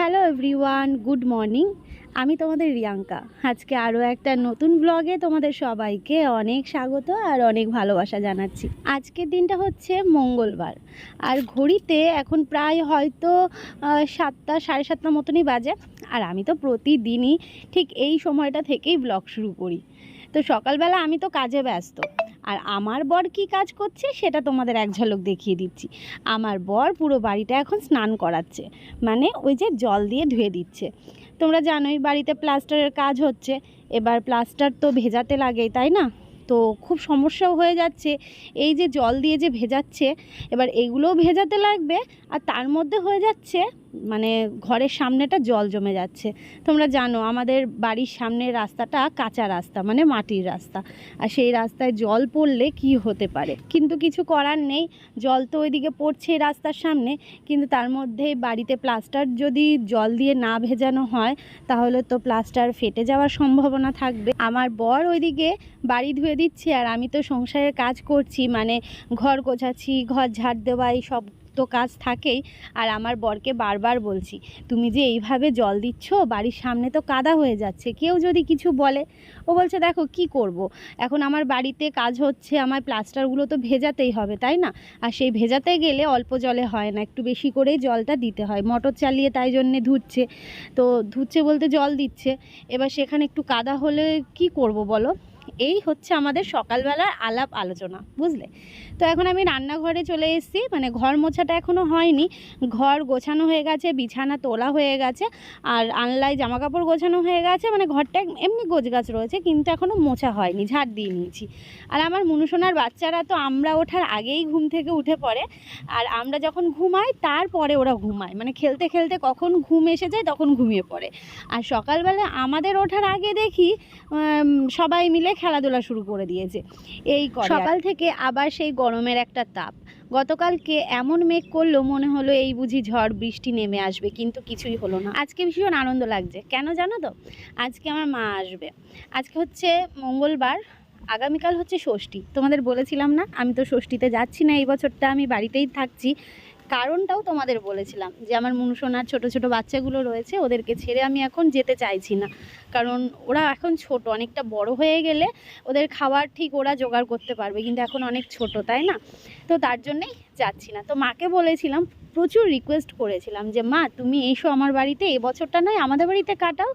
Hello everyone, good morning. আমি তোমাদের রিয়াঙ্কা। আজকে আরও একটা নতুন ব্লগে তোমাদের সবাইকে অনেক স্বাগত আর অনেক ভালোবাসা জানাচ্ছি। আজকের দিনটা হচ্ছে মঙ্গলবার। আর ঘড়িতে এখন প্রায় হয়তো সাতটা, সাড়ে সাতটা মতনই বাজে। আর আমি তো প্রতিদিনই ঠিক এই সময়টা থেকেই ব্লগ শুরু করি। তো সকালবেলা আমি তো কাজে ব্যস্ত। আর আমার বর কি কাজ করছে সেটা তোমাদের এক ঝলক দেখিয়ে দিচ্ছি। আমার বর পুরো বাড়িটা এখন স্নান করাচ্ছে মানে ওই যে জল দিয়ে ধুয়ে দিচ্ছে। তোমরা জানোই বাড়িতে প্লাস্টারের কাজ হচ্ছে, এবার প্লাস্টার তো ভেজাতে লাগেই, তাই না? তো খুব সমস্যাও হয়ে যাচ্ছে, এই যে জল দিয়ে যে ভেজাচ্ছে, এবার এগুলোও ভেজাতে লাগবে, আর তার মধ্যে হয়ে যাচ্ছে মানে ঘরের সামনেটা জল জমে যাচ্ছে। তোমরা জানো, আমাদের বাড়ির সামনের রাস্তাটা কাঁচা রাস্তা মানে মাটির রাস্তা। আর সেই রাস্তায় জল পড়লে কি হতে পারে? কিন্তু কিছু করার নেই। জল তো ওইদিকে পড়ছে রাস্তার সামনে, কিন্তু তার মধ্যে বাড়িতে প্লাস্টার যদি জল দিয়ে না ভেজানো হয়, তাহলে তো প্লাস্টার ফেটে যাওয়ার সম্ভাবনা থাকবে। আমার বর ওইদিকে বাড়ি ধুয়ে দিচ্ছে, আর আমি তো সংসারের কাজ করছি মানে ঘর গোছাচ্ছি, ঘর ঝাড় দেওয়া, এই সব তো কাজ থাকেই। আর আমার বরকে বারবার বলছি, তুমি যে এইভাবে জল দিচ্ছ, বাড়ির সামনে তো কাদা হয়ে যাচ্ছে, কেউ যদি কিছু বলে? ও বলছে, দেখো, কি করব। এখন আমার বাড়িতে কাজ হচ্ছে, আমার প্লাস্টারগুলো তো ভেজাতেই হবে, তাই না? আর সেই ভেজাতে গেলে অল্প জলে হয় না, একটু বেশি করেই জলটা দিতে হয়। মোটর চালিয়ে তাই জন্যে ধুচ্ছে। তো ধুচ্ছে বলতে জল দিচ্ছে। এবার সেখানে একটু কাদা হলে কি করব বলো? এই হচ্ছে আমাদের সকালবেলার আলাপ আলোচনা, বুঝলে? তো এখন আমি রান্নাঘরে চলে এসেছি মানে ঘর মোছাটা এখনও হয়নি। ঘর গোছানো হয়ে গেছে, বিছানা তোলা হয়ে গেছে, আর আনলাই জামা কাপড় গোছানো হয়ে গেছে মানে ঘরটা এমনি গোছগাছ রয়েছে, কিন্তু এখনও মোছা হয়নি, ঝাড় দিয়ে নিয়েছি। আর আমার মনুসোনার বাচ্চারা তো আমরা ওঠার আগেই ঘুম থেকে উঠে পড়ে, আর আমরা যখন ঘুমাই, তারপরে ওরা ঘুমায়। মানে খেলতে খেলতে কখন ঘুম এসে যায়, তখন ঘুমিয়ে পড়ে। আর সকালবেলা আমাদের ওঠার আগে দেখি সবাই মিলে খেলাধুলা শুরু করে দিয়েছে। এই সকাল থেকে আবার সেই গরমের একটা তাপ। গতকালকে এমন মেঘ করল, মনে হলো এই বুঝি ঝড় বৃষ্টি নেমে আসবে, কিন্তু কিছুই হলো না। আজকে ভীষণ আনন্দ লাগছে। কেন জানো তো? আজকে আমার মা আসবে। আজকে হচ্ছে মঙ্গলবার, আগামীকাল হচ্ছে ষষ্ঠী। তোমাদের বলেছিলাম না, আমি তো ষষ্ঠীতে যাচ্ছি না এই বছরটা, আমি বাড়িতেই থাকছি। কারণটাও তোমাদের বলেছিলাম যে আমার মনুসোনার ছোট ছোট বাচ্চাগুলো রয়েছে, ওদেরকে ছেড়ে আমি এখন যেতে চাইছি না। কারণ ওরা এখন ছোট, অনেকটা বড় হয়ে গেলে ওদের খাবার ঠিক ওরা জোগাড় করতে পারবে, কিন্তু এখন অনেক ছোট, তাই না? তো তার জন্যেই যাচ্ছি না। তো মাকে বলেছিলাম, প্রচুর রিকোয়েস্ট করেছিলাম যে, মা, তুমি এসো আমার বাড়িতে এই বছরটা নয়, আমাদের বাড়িতে কাটাও।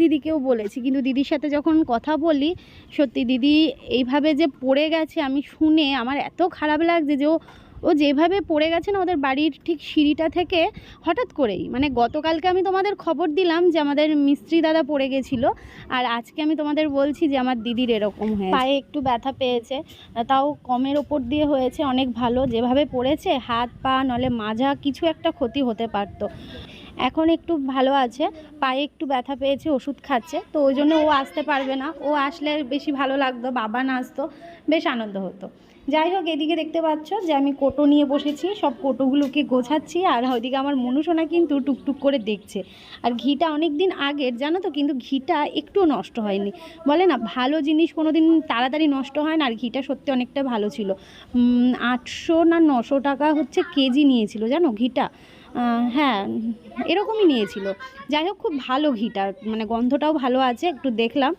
দিদিকেও বলেছি, কিন্তু দিদির সাথে যখন কথা বলি, সত্যি দিদি এইভাবে যে পড়ে গেছে, আমি শুনে আমার এত খারাপ লাগছে যে ও ও যেভাবে পড়ে গেছে না ওদের বাড়ির ঠিক সিঁড়িটা থেকে হঠাৎ করেই। মানে গতকালকে আমি তোমাদের খবর দিলাম যে আমাদের মিস্ত্রি দাদা পড়ে গেছিল আর আজকে আমি তোমাদের বলছি যে আমার দিদির এরকম হয়েছে। পায়ে একটু ব্যথা পেয়েছে, তাও কমের ওপর দিয়ে হয়েছে, অনেক ভালো। যেভাবে পড়েছে, হাত পা, নলে মাজা, কিছু একটা ক্ষতি হতে পারতো। এখন একটু ভালো আছে, পায়ে একটু ব্যথা পেয়েছে, ওষুধ খাচ্ছে, তো ওই জন্য ও আসতে পারবে না। ও আসলে বেশি ভালো লাগতো, বাবা না আসতো বেশ আনন্দ হতো। যাই হোক, এদিকে দেখতে পাচ্ছ যে আমি কোটো নিয়ে বসেছি, সব কোটোগুলোকে গোছাচ্ছি আর ওইদিকে আমার মনুসোনা কিন্তু টুকটুক করে দেখছে। আর ঘিটা অনেক দিন আগের, জানো তো, কিন্তু ঘিটা একটুও নষ্ট হয়নি। বলে না, ভালো জিনিস কোনো দিন তাড়াতাড়ি নষ্ট হয় না, আর ঘিটা সত্যি অনেকটা ভালো ছিল। আটশো না নশো টাকা হচ্ছে কেজি নিয়েছিল, জানো ঘিটা? হ্যাঁ এরকমই নিয়েছিল। যাই হোক, খুব ভালো ঘিটা মানে গন্ধটাও ভালো আছে, একটু দেখলাম।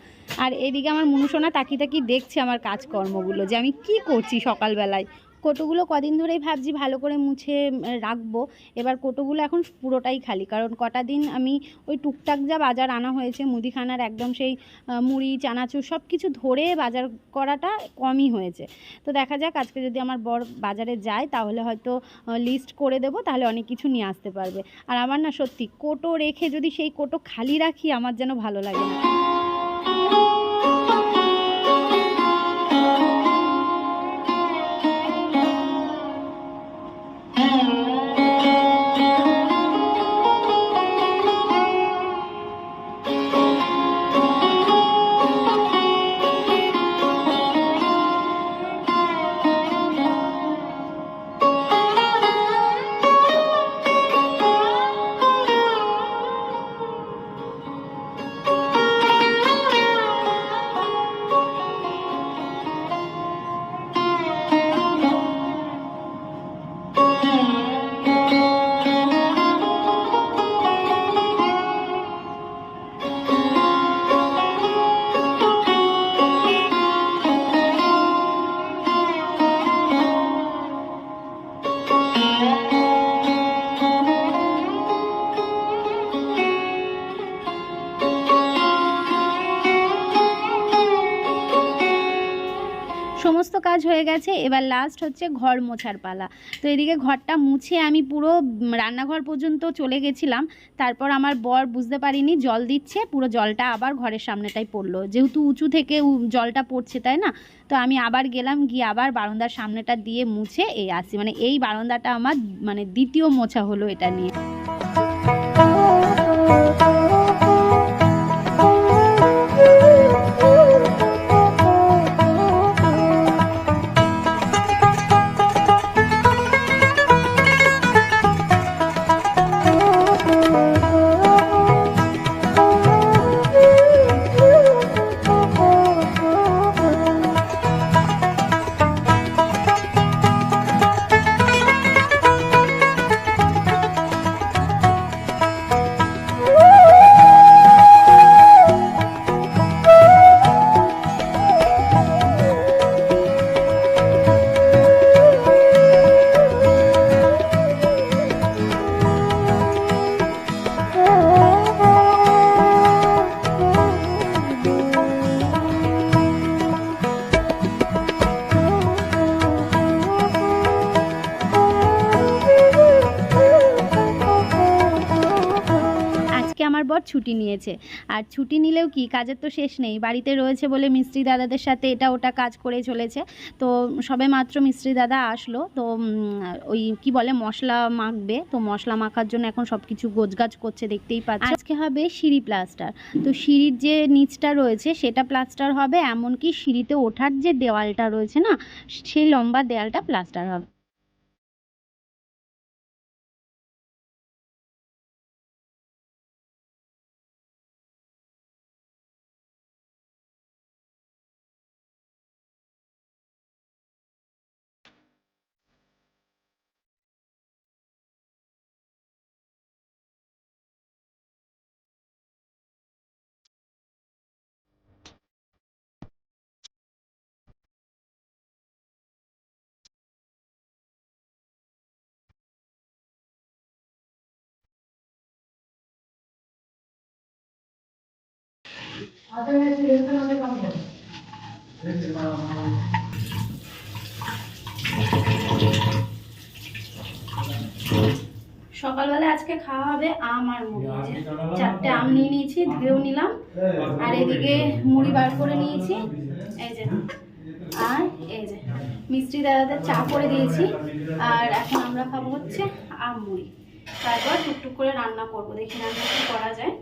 আর এদিকে আমার মনুসোনা তাকি তাকি দেখছে আমার কাজকর্মগুলো, যে আমি কি করছি সকালবেলায়। কোটোগুলো কদিন ধরেই ভাবছি ভালো করে মুছে রাখব। এবার কোটোগুলো এখন পুরোটাই খালি, কারণ কটা দিন আমি ওই টুকটাক যা বাজার আনা হয়েছে, মুদিখানার একদম সেই মুড়ি, চানাচুর সব কিছু ধরে বাজার করাটা কমই হয়েছে। তো দেখা যাক, আজকে যদি আমার বর বাজারে যায়, তাহলে হয়তো লিস্ট করে দেবো, তাহলে অনেক কিছু নিয়ে আসতে পারবে। আর আমার না সত্যি, কোটো রেখে যদি সেই কোটো খালি রাখি, আমার যেন ভালো লাগে না। লাস্ট হচ্ছে ঘর মোছার পালা। তো এদিকে ঘরটা মুছে আমি পুরো রান্নাঘর পর্যন্ত চলে গেছিলাম। তারপর আমার বর বুঝতে পারিনি, জল দিচ্ছে, পুরো জলটা আবার ঘরের সামনেটাই পড়ল। যেহেতু উঁচু থেকে জলটা পড়ছে, তাই না? তো আমি আবার গেলাম, গিয়ে আবার বারান্দার সামনেটা দিয়ে মুছে এই আসি। মানে এই বারান্দাটা আমার মানে দ্বিতীয় মোছা হলো এটা নিয়ে। ছুটি নিয়েছে। আর ছুটি নিলেও কি, কাজের তো শেষ নেই। বাড়িতে রয়েছে বলে মিস্ত্রি দাদাদের সাথে এটা ওটা কাজ করে চলেছে। তো সবে মাত্র মিস্ত্রি দাদা আসলো। তো ওই কি বলে, মশলা মাখবে। তো মশলা মাখার জন্য এখন সব কিছু গোছগাছ করছে, দেখতেই পাচ্ছি। আজকে হবে সিঁড়ি প্লাস্টার। তো সিঁড়ির যে নিচটা রয়েছে, সেটা প্লাস্টার হবে। এমনকি সিঁড়িতে ওঠার যে দেওয়ালটা রয়েছে না সেই লম্বা দেওয়ালটা প্লাস্টার হবে। সকালবেলা আজকে খাওয়া হবে আম আর মুড়ি চারটে আম নিয়ে নিয়েছি ধুয়েও নিলাম। আর এদিকে মুড়ি বার করে নিয়েছি। এই যে আর এই যে মিষ্টি দাদাদের চা করে দিয়েছি। আর এখন আমরা খাব হচ্ছে আম মুড়ি। তারপর টুকটুক করে রান্না করব। দেখি রান্না কি করা যায়।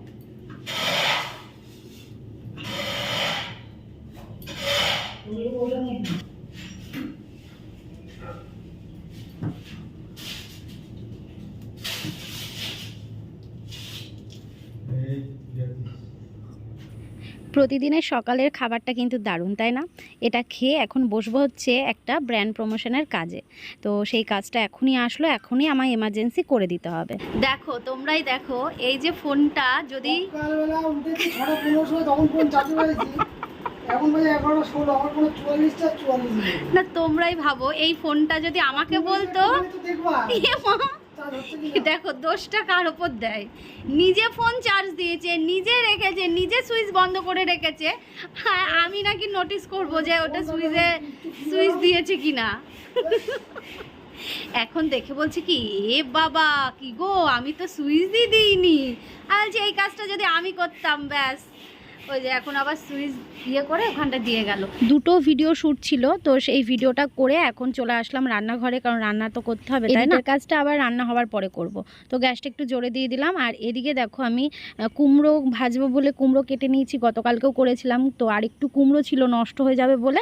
প্রতিদিনের সকালের খাবারটা কিন্তু দারুণ, তাই না? এটা খেয়ে এখন বসবো হচ্ছে একটা ব্র্যান্ড প্রমোশনের কাজে। তো সেই কাজটা এখনই আসলো, এখনই আমার এমার্জেন্সি করে দিতে হবে। দেখো, তোমরাই দেখো, এই যে ফোনটা যদি না তোমরাই ভাবো এই ফোনটা যদি আমাকে বলতো না। দেখো দোষটা কার ওপর দেয়? নিজে ফোন চার্জ দিয়েছে নিজে রেখেছে নিজে সুইচ বন্ধ করে রেখেছে। আর আমি নাকি নোটিস করব যে ওটা সুইচে সুইচ দিয়েছে কিনা। এখন দেখে বলছে কি এ বাবা কি গো আমি তো সুইচ দিয়ে দিইনি। আর যে এই কাজটা যদি আমি করতাম ব্যাস। ওই যে এখন আবার সুইচ ইয়ে করে ওখানটা দিয়ে গেল। দুটো ভিডিও শ্যুট ছিল তো সেই ভিডিওটা করে এখন চলে আসলাম রান্নাঘরে কারণ রান্না তো করতে হবে তাই না? কাজটা আবার রান্না হওয়ার পরে করব। তো গ্যাসটা একটু জোরে দিয়ে দিলাম আর এদিকে দেখো আমি কুমড়ো ভাজবো বলে কুমড়ো কেটে নিয়েছি গতকালকেও করেছিলাম তো আর একটু কুমড়ো ছিল নষ্ট হয়ে যাবে বলে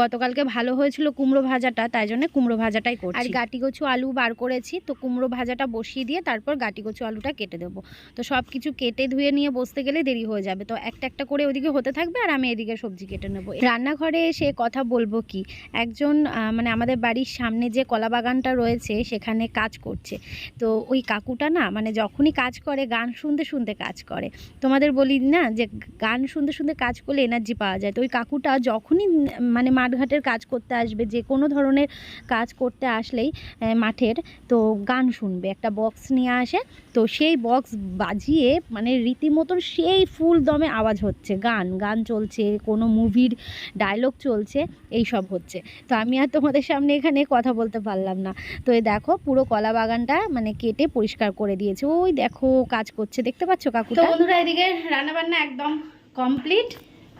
গতকালকে ভালো হয়েছিল কুমড়ো ভাজাটা তাই জন্য কুমড়ো ভাজাটাই করছি। আর গাটি কচু আলু বার করেছি তো কুমড়ো ভাজাটা বসিয়ে দিয়ে তারপর গাটি কচু আলুটা কেটে দেবো। তো সব কিছু কেটে ধুয়ে নিয়ে বসতে গেলে দেরি হয়ে যাবে তো একটা একটা করে ওদিকে হতে থাকবে আর আমি এদিকে সবজি কেটে নেব। রান্নাঘরে এসে কথা বলব কি? একজন মানে আমাদের বাড়ির সামনে যে কলা বাগানটা রয়েছে সেখানে কাজ করছে। তো ওই কাকুটা না মানে যখনই কাজ করে, গান শুনতে শুনতে কাজ করে। তোমাদের বলি না যে গান শুনতে শুনতে কাজ করলে এনার্জি পাওয়া যায়। তো ওই কাকুটা যখনই মানে মাঠঘাটের কাজ করতে আসবে, যে কোনো ধরনের কাজ করতে আসলেই মাঠের, তো গান শুনবে। একটা বক্স নিয়ে আসে, তো সেই বক্স বাজিয়ে মানে রীতিমতন সেই ফুল দমে আওয়াজ হচ্ছে, গান গান চলছে, কোনো মুভির ডায়লগ চলছে এই সব হচ্ছে। তো আমি আর তোমাদের সামনে এখানে কথা বলতে পারলাম না। তো এই দেখো পুরো কলা বাগানটা মানে কেটে পরিষ্কার করে দিয়েছে। ওই দেখো কাজ করছে। দেখতে পাচ্ছ কাকু তো বন্ধুরা এদিকে রান্না বান্না একদম কমপ্লিট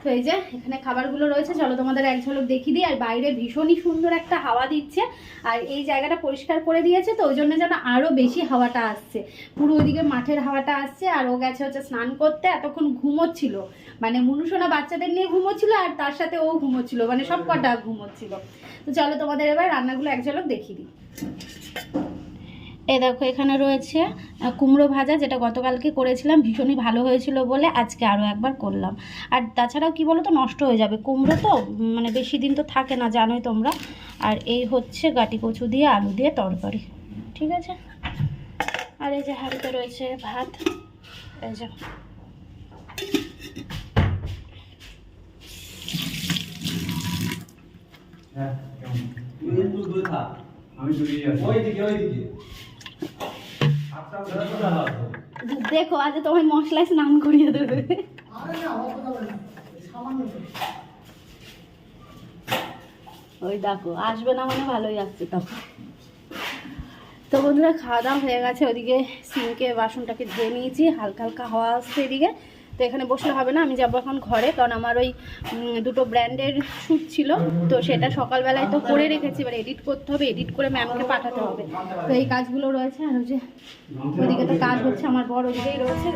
তো এই যে, এখানে খাবারগুলো রয়েছে, চলো তোমাদের এক ঝলক দেখিয়ে দিই। আর বাইরে ভীষণই সুন্দর একটা হাওয়া দিচ্ছে। আর এই জায়গাটা পরিষ্কার করে দিয়েছে, তো ওই জন্য যেন আরও বেশি হাওয়াটা আসছে। পুরো ওইদিকে মাঠের হাওয়াটা আসছে, আর ও গেছে হচ্ছে স্নান করতে। এতক্ষণ ঘুমোচ্ছিল। মানে মনুষোনা বাচ্চাদের নিয়ে ঘুমোচ্ছিল, আর তার সাথে ও ঘুমোচ্ছিল। মানে সব কটা ঘুমোচ্ছিল। তো চলো তোমাদের এবার রান্নাগুলো এক ঝলক দেখিয়ে দিই। এই দেখো এখানে রয়েছে কুমড়ো ভাজা যেটা গতকালকে করেছিলাম ভীষণই ভালো হয়েছিল বলে আজকে আরও একবার করলাম। আর তাছাড়াও কি বলো তো নষ্ট হয়ে যাবে। কুমড়ো তো মানে বেশি দিন তো থাকে না জানোই তোমরা। আর এই হচ্ছে গাটি কচু দিয়ে আলু দিয়ে তরকারি ঠিক আছে? আর এই যে হাঁড়িতে রয়েছে ভাত এই যে। থাক। আমি দূরেই আছি ওইদিকে ওইদিকে। দেখো, আজ তোমার মশলায় স্নান করিয়ে দেবে। ওই দেখো, আসবে না মানে ভালোই আসছে তখন তো বন্ধুরা, খাওয়া দাওয়া হয়ে গেছে, ওদিকে সিঙ্কে বাসনটাকে ধুয়ে নিয়েছি, হালকা হালকা হাওয়া আসছে এদিকে তো এখানে বসলে হবে না, আমি যাব এখন ঘরে, কারণ আমার ওই দুটো ব্র্যান্ডের শ্যুট ছিল, তো সেটা সকালবেলায় তো করে রেখেছি, এবার এডিট করতে হবে এডিট করে ম্যামকে পাঠাতে হবে। তো এই কাজগুলো রয়েছে, আর যে ওদিকে তো কাজ হচ্ছে, আমার বড় ওদিকেই রয়েছে।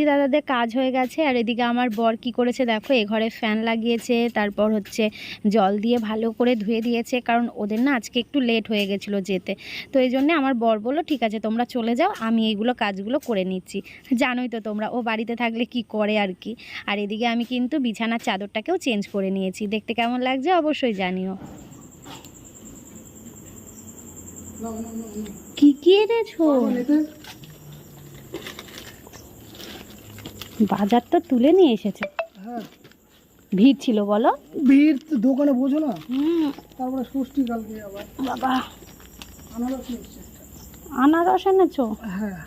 মিস্ত্রি দাদাদের কাজ হয়ে গেছে আর এদিকে আমার বর কি করেছে দেখো এ ঘরে ফ্যান লাগিয়েছে তারপর হচ্ছে জল দিয়ে ভালো করে ধুয়ে দিয়েছে কারণ ওদের না আজকে একটু লেট হয়ে গেছিল যেতে। তো এই জন্যে আমার বর বলল ঠিক আছে তোমরা চলে যাও আমি এইগুলো কাজগুলো করে নিচ্ছি। জানোই তো তোমরা ও বাড়িতে থাকলে কি করে আর কি। আর এদিকে আমি কিন্তু বিছানার চাদরটাকেও চেঞ্জ করে নিয়েছি। দেখতে কেমন লাগছে অবশ্যই জানিও। কি কি এনেছো আমার এতে বাজার তো তুলে নিয়ে এসেছে। হ্যাঁ। ভিড় ছিল বলো? ভিড় তো দোকানে বোঝো না। তারপরে ষষ্ঠী কালকে আবার। বাবা। আনারস আনারস এনেছো? হ্যাঁ।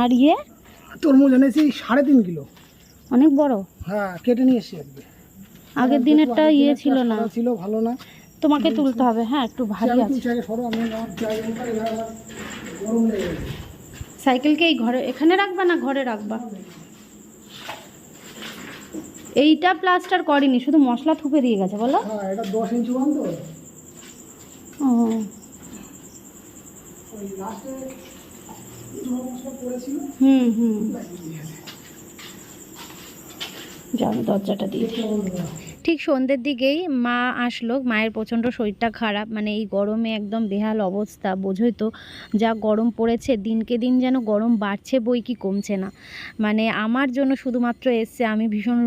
আর ইয়ে? তরমুজ এনেছি সাড়ে তিন কিলো। অনেক বড়? হ্যাঁ কেটে নিয়ে এসছি আগের দিনেরটা ইয়ে ছিল না। ছিল ভালো না। তোমাকে তুলতে হবে হ্যাঁ একটু ভারী আছে। সাইকেলকে এই ঘরে এখানে রাখবা না ঘরে রাখবা? এইটা প্লাস্টার করেনি শুধু মশলা থুপে দিয়ে গেছে বলো। হ্যাঁ এটা দশ ইঞ্চি তো। ও। হুম হুম। আমি দরজাটা দিয়ে ঠিক সন্ধ্যের দিকেই মা আসলো। মায়ের প্রচণ্ড শরীরটা খারাপ মানে এই গরমে একদম বেহাল অবস্থা, বোঝোই তো যা গরম পড়েছে, দিনকে দিন যেন গরম বাড়ছে বই কি কমছে না। মানে আমার জন্য শুধুমাত্র এসছে, আমি ভীষণ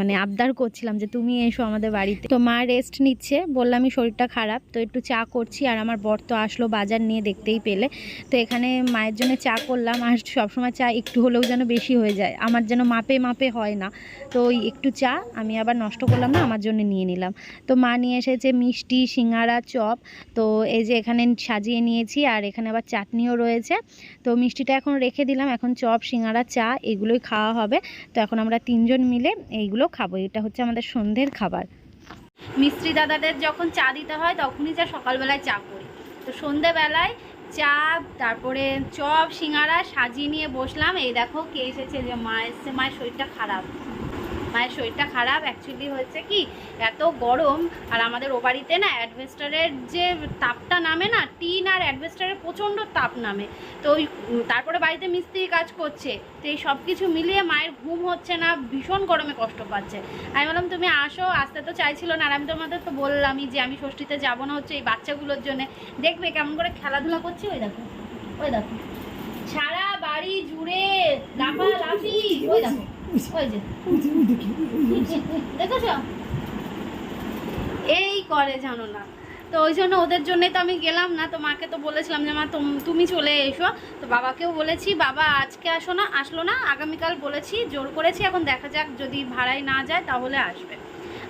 মানে আবদার করছিলাম যে তুমি এসো আমাদের বাড়িতে। তো মা রেস্ট নিচ্ছে বললামই শরীরটা খারাপ, তো একটু চা করছি, আর আমার বর তো আসলো বাজার নিয়ে দেখতেই পেলে। তো এখানে মায়ের জন্য চা করলাম, আর সবসময় চা একটু হলেও যেন বেশি হয়ে যায়। আমার যেন মাপে মাপে হয় না। তো একটু চা, আমি আবার নষ্ট করলাম না আমার জন্য নিয়ে নিলাম। তো মা নিয়ে এসেছে মিষ্টি, সিঙ্গারা, চপ। তো এই যে এখানে সাজিয়ে নিয়েছি আর এখানে আবার চাটনিও রয়েছে। তো মিষ্টিটা এখন রেখে দিলাম। এখন চপ, সিঙ্গারা, চা এগুলোই খাওয়া হবে। তো এখন আমরা তিনজন মিলে এইগুলো খাব। এটা হচ্ছে আমাদের সন্ধ্যের খাবার। মিস্ত্রি দাদাদের যখন চা দিতে হয় তখনই যা সকালবেলায় চা করি। তো সন্ধেবেলায় চা, তারপরে চপ, সিঙ্গারা সাজিয়ে নিয়ে বসলাম। এই দেখো কে এসেছে যে মা এসছে। মায়ের শরীরটা খারাপ। মায়ের শরীরটা খারাপ। অ্যাকচুয়ালি হয়েছে কি এত গরম আর আমাদের ও বাড়িতে না অ্যাডভেস্টারের যে তাপটা নামে না টিন আর অ্যাডভেস্টারের প্রচণ্ড তাপ নামে। তো ওই তারপরে বাড়িতে মিস্ত্রি কাজ করছে তো এই সব কিছু মিলিয়ে মায়ের ঘুম হচ্ছে না ভীষণ গরমে কষ্ট পাচ্ছে। আমি বললাম তুমি আসো আসতে তো চাইছিল না। আর আমি তোমাদের তো বললামই যে আমি ষষ্ঠীতে যাব না হচ্ছে এই বাচ্চাগুলোর জন্য। দেখবে কেমন করে খেলাধুলা করছি ওই দেখো ওই দেখো। সারা বাড়ি জুড়ে লাফালাফি ওই দেখো ওই দেখি, এই করে জানো না। তো ওই জন্য ওদের জন্যই তো আমি গেলাম না। তো মাকে তো বলেছিলাম যে, মা, তুম- চলে এসো। তো বাবাকেও বলেছি, বাবা, আজকে আসো না, আসলো না। আগামীকাল বলেছি, জোর করেছি। এখন দেখা যাক, যদি ভাড়ায় না যায় তাহলে আসবে।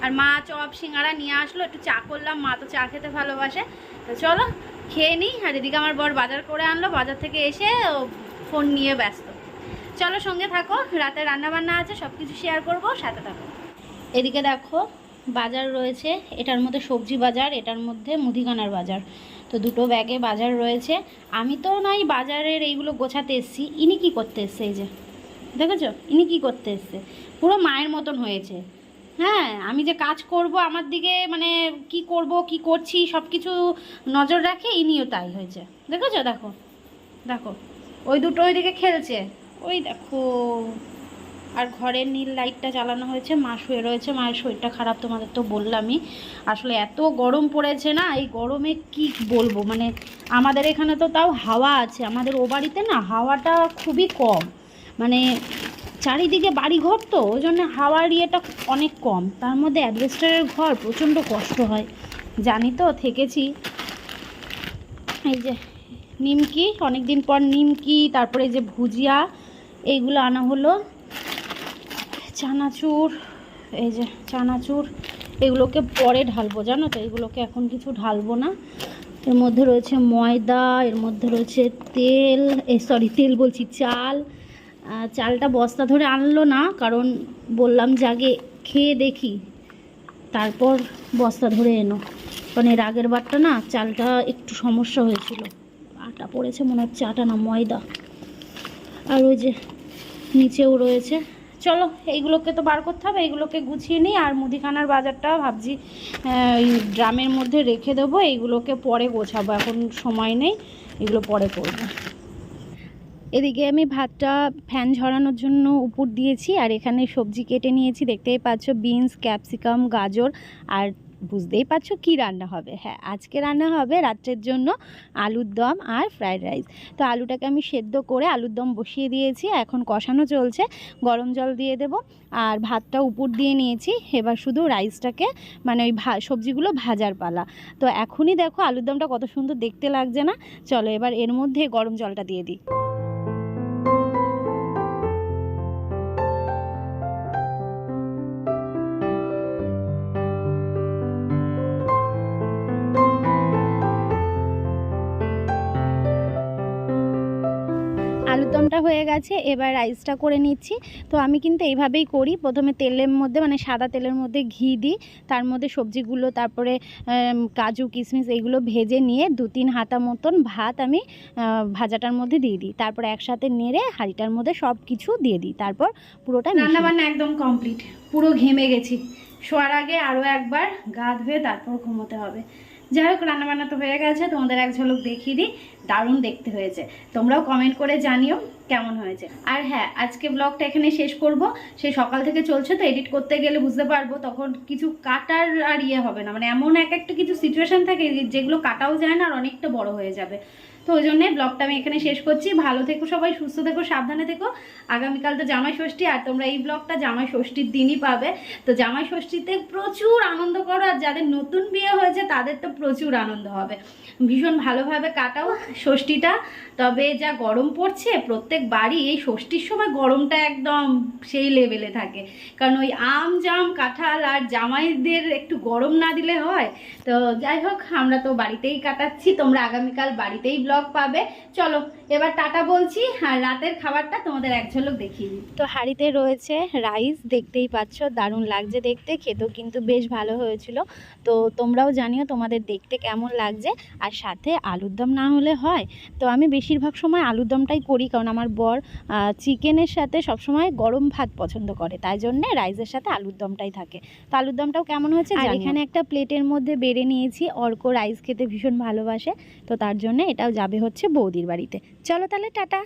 আর মা চপ সিঙ্গারা নিয়ে আসলো, একটু চা করলাম। মা তো চা খেতে ভালোবাসে। তো চলো, খেয়ে নিই। আর এদিকে আমার বর বাজার করে আনলো। বাজার থেকে এসে ফোন নিয়ে ব্যস্ত। চলো সঙ্গে থাকো, রাতে রান্না বান্না আছে সব কিছু শেয়ার করব, সাথে থাকো। এদিকে দেখো, বাজার রয়েছে, এটার মধ্যে সবজি বাজার, এটার মধ্যে মুদিখানার বাজার। তো দুটো ব্যাগে বাজার রয়েছে। আমি তো নাই বাজারের এইগুলো গোছাতে এসছি, ইনি কি করতে এসছে এই যে? দেখেছ? ইনি কি করতে এসছে? পুরো মায়ের মতন হয়েছে। হ্যাঁ আমি যে কাজ করব, আমার দিকে মানে কি করব, কি করছি সব কিছু নজর রাখে, ইনিও তাই হয়েছে। দেখেছ? দেখো। দেখো। ওই দুটো ওইদিকে খেলছে। ওই দেখো। আর ঘরের নীল লাইটটা চালানো হয়েছে, মা শুয়ে রয়েছে। মায়ের শরীরটা খারাপ তোমাদের তো বললামই। আসলে এত গরম পড়েছে না, এই গরমে কি বলব? মানে আমাদের এখানে তো তাও হাওয়া আছে। আমাদের ও বাড়িতে না হাওয়াটা খুবই কম। মানে চারিদিকে বাড়ি ঘর তো, ওই জন্য হাওয়ার ইয়েটা অনেক কম। তার মধ্যে অ্যাডভেস্টারের ঘর প্রচণ্ড কষ্ট হয়। জানি তো, থেকেছি। এই যে নিমকি অনেক দিন পর নিমকি, তারপরে যে ভুজিয়া এইগুলো আনা হলো। চানাচুর, এই যে চানাচুর, এগুলোকে পরে ঢালবো, জানো তো? এগুলোকে এখন কিছু ঢালবো না। এর মধ্যে রয়েছে ময়দা, এর মধ্যে রয়েছে তেল, এ সরি তেল বলছি, চাল। চালটা বস্তা ধরে আনলো না, কারণ বললাম যে আগে খেয়ে দেখি। তারপর বস্তা ধরে এনো। কারণ এর আগের বারটা না, চালটা একটু সমস্যা হয়েছিল। আটা পড়েছে মনে হচ্ছে, আটা না ময়দা। আর ওই যে নিচেও রয়েছে। চলো, এইগুলোকে তো বার করতে হবে, এইগুলোকে গুছিয়ে নিই, আর মুদিখানার বাজারটা ভাবছি ড্রামের মধ্যে রেখে দেবো, এইগুলোকে পরে গোছাবো, এখন সময় নেই, এগুলো পরে করব। এদিকে আমি ভাতটা ফ্যান ঝরানোর জন্য উপর দিয়েছি, আর এখানে সবজি কেটে নিয়েছি, দেখতেই পাচ্ছ, বিনস, ক্যাপসিকাম, গাজর, আর বুঝতেই পারছ কি রান্না হবে। হ্যাঁ আজকে রান্না হবে রাত্রের জন্য আলুর দম আর ফ্রাইড রাইস। তো আলুটাকে আমি সেদ্ধ করে আলুর দম বসিয়ে দিয়েছি, এখন কষানো চলছে। গরম জল দিয়ে দেব আর ভাতটা উপর দিয়ে নিয়েছি, এবার শুধু রাইসটাকে মানে ওই ভা, সবজিগুলো ভাজার পালা। তো এখনই দেখো আলুর দমটা কত সুন্দর দেখতে লাগছে না। চলো এবার এর মধ্যে গরম জলটা দিয়ে দিই। আলুর হয়ে গেছে এবার রাইসটা করে নিচ্ছি। তো আমি কিন্তু এইভাবেই করি। প্রথমে তেলের মধ্যে মানে সাদা তেলের মধ্যে ঘি দিই। তার মধ্যে সবজিগুলো তারপরে কাজু কিশমিশ এইগুলো ভেজে নিয়ে দু তিন হাতা মতন ভাত আমি ভাজাটার মধ্যে দিয়ে দিই। তারপর একসাথে নেড়ে হাঁড়িটার মধ্যে সব কিছু দিয়ে দিই। তারপর পুরোটা রান্না বান্না একদম কমপ্লিট পুরো ঘেমে গেছি। শোয়ার আগে আরও একবার গা ধুয়ে তারপর ঘুমোতে হবে। যাই হোক, রান্নাবান্না তো হয়ে গেছে, তোমাদের এক ঝলক দেখিয়ে দিই, দারুণ দেখতে হয়েছে। তোমরাও কমেন্ট করে জানিও কেমন হয়েছে। আর হ্যাঁ আজকে ব্লগটা এখানে শেষ করব। সে সকাল থেকে চলছে তো এডিট করতে গেলে বুঝতে পারব, তখন কিছু কাটার আর ইয়ে হবে না। মানে এমন এক একটা কিছু সিচুয়েশন থাকে যেগুলো কাটাও যায় না আর অনেকটা বড় হয়ে যাবে। তো ওই জন্যে ব্লগটা আমি এখানে শেষ করছি। ভালো থেকো সবাই, সুস্থ থেকো, সাবধানে থেকো। আগামীকাল তো জামাই ষষ্ঠী, আর তোমরা এই ব্লগটা জামাই ষষ্ঠীর দিনই পাবে। তো জামাই ষষ্ঠীতে প্রচুর আনন্দ করো, আর যাদের নতুন বিয়ে হয়েছে তাদের তো প্রচুর আনন্দ হবে। ভীষণ ভালোভাবে কাটাও ষষ্ঠীটা। তবে যা গরম পড়ছে, প্রত্যেক বাড়ি এই ষষ্ঠীর সময় গরমটা একদম সেই লেভেলে থাকে। কারণ ওই আম, জাম, কাঁঠাল আর জামাইদের একটু গরম না দিলে হয়। তো যাই হোক, আমরা তো বাড়িতেই কাটাচ্ছি। তোমরা আগামীকাল বাড়িতেই ব্লগ পাবে। চলো এবার টাটা বলছি আর রাতের খাবারটা তোমাদের এক ঝলক দেখিয়ে দিই। তো হাঁড়িতে রয়েছে রাইস দেখতেই পাচ্ছ দারুণ লাগছে দেখতে খেতেও কিন্তু বেশ ভালো হয়েছিল। তো তোমরাও জানিও তোমাদের দেখতে কেমন লাগছে আর সাথে আলুর দম না হলে হয়। তো আমি বেশিরভাগ সময় আলুর দমটাই করি কারণ আমার বর চিকেনের সাথে সবসময় গরম ভাত পছন্দ করে তাই জন্যে রাইসের সাথে আলুর দমটাই থাকে। তো আলুর দমটাও কেমন হয়েছে আর এখানে একটা প্লেটের মধ্যে বেড়ে নিয়েছি অর্ক রাইস খেতে ভীষণ ভালোবাসে তো তার জন্য এটাও যাবে হচ্ছে বৌদির বাড়িতে। চলো তাহলে টাটা।